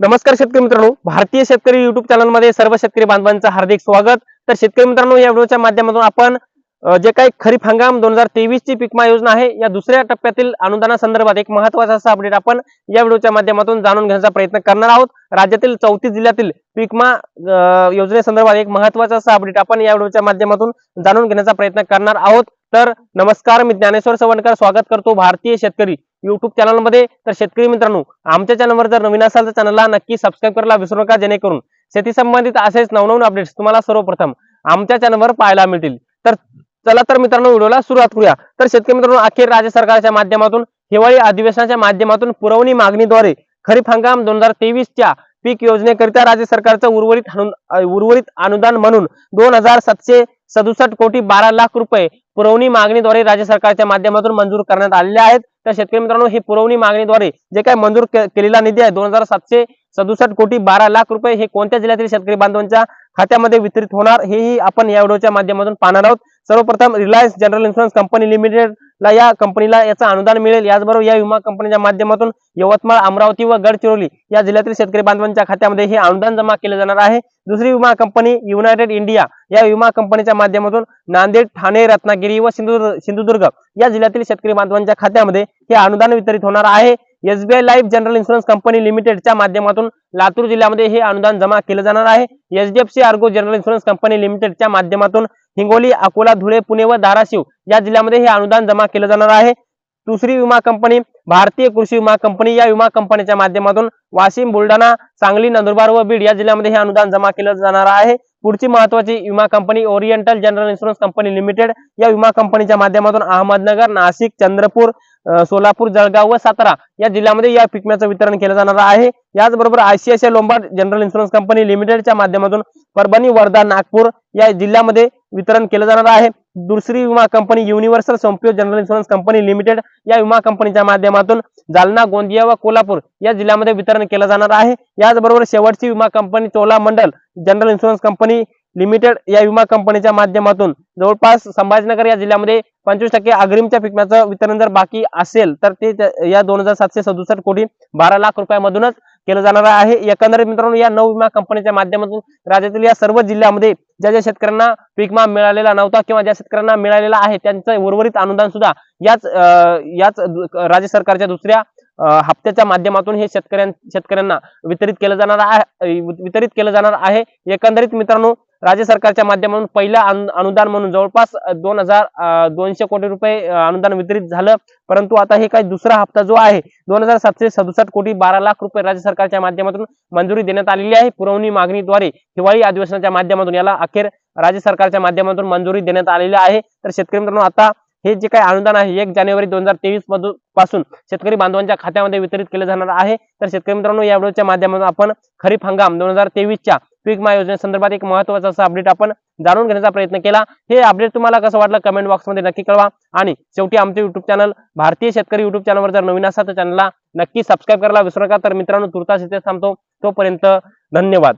नमस्कार शेतकरी मित्रांनो. भारतीय शेतकरी युट्यूब चॅनलमध्ये सर्व शेतकरी बांधवांचं हार्दिक स्वागत. तर शेतकरी मित्रांनो या व्हिडिओच्या माध्यमातून आपण जे काही खरीप हंगाम दोन हजार तेवीस ची पीकमा योजना आहे या दुसऱ्या टप्प्यातील अनुदानासंदर्भात एक महत्त्वाचा असा अपडेट आपण या व्हिडिओच्या माध्यमातून जाणून घेण्याचा प्रयत्न करणार आहोत. राज्यातील चौतीस जिल्ह्यातील पीकमा योजनेसंदर्भात एक महत्त्वाचा असा अपडेट आपण या व्हिडिओच्या माध्यमातून जाणून घेण्याचा प्रयत्न करणार आहोत. तर नमस्कार मी ज्ञानेश्वर सवणकर स्वागत करतो भारतीय शेतकरी युट्यूब चॅनलमध्ये तर शेतकरी मित्रांनो आमच्या चॅनलवर जर नवीन असाल तर चॅनलला नक्की सबस्क्राईब करायला विसरू नका जेणेकरून शेती संबंधित असेच नवनवीन अपडेट्स तुम्हाला सर्वप्रथम आमच्या चॅनलवर पाहायला मिळतील. तर चला तर मित्रांनो व्हिडिओला सुरुवात करूया. तर शेतकरी मित्रांनो अखेर राज्य सरकारच्या माध्यमातून हिवाळी अधिवेशनाच्या माध्यमातून पुरवणी मागणीद्वारे खरीप हंगाम दोन हजार तेवीसच्या पीक योजनेकरिता राज्य सरकारचं उर्वरित उर्वरित अनुदान म्हणून दोन हजार सातशे सदुसष्ट कोटी बारा लाख रुपये पुरवणी मागणीद्वारे राज्य सरकारच्या माध्यमातून मंजूर करण्यात आलेले आहेत. तर शेतकरी मित्रांनो ही पुरवणी मागणीद्वारे जे काही मंजूर केलेला निधी आहे दोन हजार सातशे सदुसष्ट कोटी बारा लाख रुपये हे कोणत्या जिल्ह्यातील शेतकरी बांधवांच्या खात्यामध्ये वितरित होणार? हेही आपण या व्हिडिओच्या माध्यमातून पाहणार आहोत. सर्वप्रथम Reliance general insurance company limited ला या कंपनीला याचं अनुदान मिळेल. याचबरोबर या विमा कंपनीच्या माध्यमातून यवतमाळ अमरावती व गडचिरोली या जिल्ह्यातील शेतकरी बांधवांच्या खात्यामध्ये हे अनुदान जमा केले जाणार आहे. दुसरी विमा कंपनी युनायटेड इंडिया या विमा कंपनीच्या माध्यमातून नांदेड ठाणे रत्नागिरी व सिंधुदुर्ग सिंधुदुर्ग या जिल्ह्यातील शेतकरी बांधवांच्या खात्यामध्ये हे अनुदान वितरित होणार आहे. SBI life general insurance company लिमिटेडच्या माध्यमातून लातूर जिल्ह्यामध्ये हे अनुदान जमा केलं जाणार आहे. HDFC ergo general insurance company लिमिटेडच्या माध्यमातून हिंगोली अकोला धुळे पुणे व धाराशिव या जिल्ह्यामध्ये हे अनुदान जमा केलं जाणार आहे. दुसरी विमा कंपनी भारतीय कृषी विमा कंपनी या विमा कंपनीच्या माध्यमातून वाशिम बुलढाणा सांगली नंदुरबार व बीड या जिल्ह्यामध्ये हे अनुदान जमा केलं जाणार आहे. पुढची महत्वाची विमा company oriental general insurance company limited या विमा कंपनीच्या माध्यमातून अहमदनगर नाशिक चंद्रपूर सोलापूर जळगाव व सातारा या जिल्ह्यामध्ये या पिकम्याचं वितरण केलं जाणार आहे. याचबरोबर ICICI Lombard general insurance company लिमिटेडच्या माध्यमातून परभणी वर्धा नागपूर या जिल्ह्यामध्ये वितरण केलं जाणार आहे. दुसरी विमा company universal Sompo general insurance company limited या विमा कंपनीच्या माध्यमातून जालना गोंदिया व कोल्हापूर या जिल्ह्यामध्ये वितरण केलं जाणार आहे. याचबरोबर शेवटची विमा company Chola Mandal general insurance company limited या विमा कंपनीच्या माध्यमातून जवळपास संभाजीनगर या जिल्ह्यामध्ये पंचवीस टक्के अग्रिमच्या पिकम्याचं वितरण जर बाकी असेल तर ते या दोन हजार सातशे सदुसष्ट कोटी बारा लाख रुपयामधूनच केलं जाणार आहे. एकंदरीत मित्रांनो या नऊ विमा कंपनीच्या माध्यमातून राज्यातील या सर्व जिल्ह्यामध्ये ज्या ज्या शेतकऱ्यांना पीक विमा मिळालेला नव्हता किंवा ज्या शेतकऱ्यांना मिळालेला आहे त्यांचं उर्वरित अनुदान सुद्धा याच याच राज्य सरकारच्या दुसऱ्या हप्त्याच्या माध्यमातून हे शेतकऱ्यां शेतकऱ्यांना वितरित केलं जाणार आहे वितरित केलं जाणार आहे. एकंदरीत मित्रांनो राज्य सरकारच्या माध्यमातून पहिलं अनु- अनुदान म्हणून जवळपास दोन हजार दोनशे कोटी रुपये अनुदान वितरित झालं. परंतु आता हे काही दुसरा हप्ता जो आहे दोन हजार सातशे सदुसष्ट कोटी बारा लाख रुपये राज्य सरकारच्या माध्यमातून मंजुरी देण्यात आलेली आहे. पुरवणी मागणीद्वारे हिवाळी अधिवेशनाच्या माध्यमातून याला अखेर राज्य सरकारच्या माध्यमातून मंजुरी देण्यात आलेली आहे. तर शेतकरी मित्रांनो आता हे जे काही अनुदान आहे एक जानेवारी दोन हजार तेवीस मधून पासून शेतकरी बांधवांच्या खात्यामध्ये वितरित केलं जाणार आहे. तर शेतकरी मित्रांनो या व्हिडिओच्या माध्यमातून आपण खरीप हंगाम दोन हजार तेवीसच्या पीक विमा योजनेसंदर्भात एक महत्त्वाचा असा अपडेट आपण जाणून घेण्याचा प्रयत्न केला. हे अपडेट तुम्हाला कसं वाटलं कमेंट बॉक्समध्ये नक्की कळवा. आणि शेवटी आमचे युट्यूब चॅनल भारतीय शेतकरी युट्यूब चॅनलवर जर नवीन असा तर चॅनलला नक्की सबस्क्राईब करायला विसरू नका. तर मित्रांनो तुर्तास इथे थांबतो. तोपर्यंत धन्यवाद.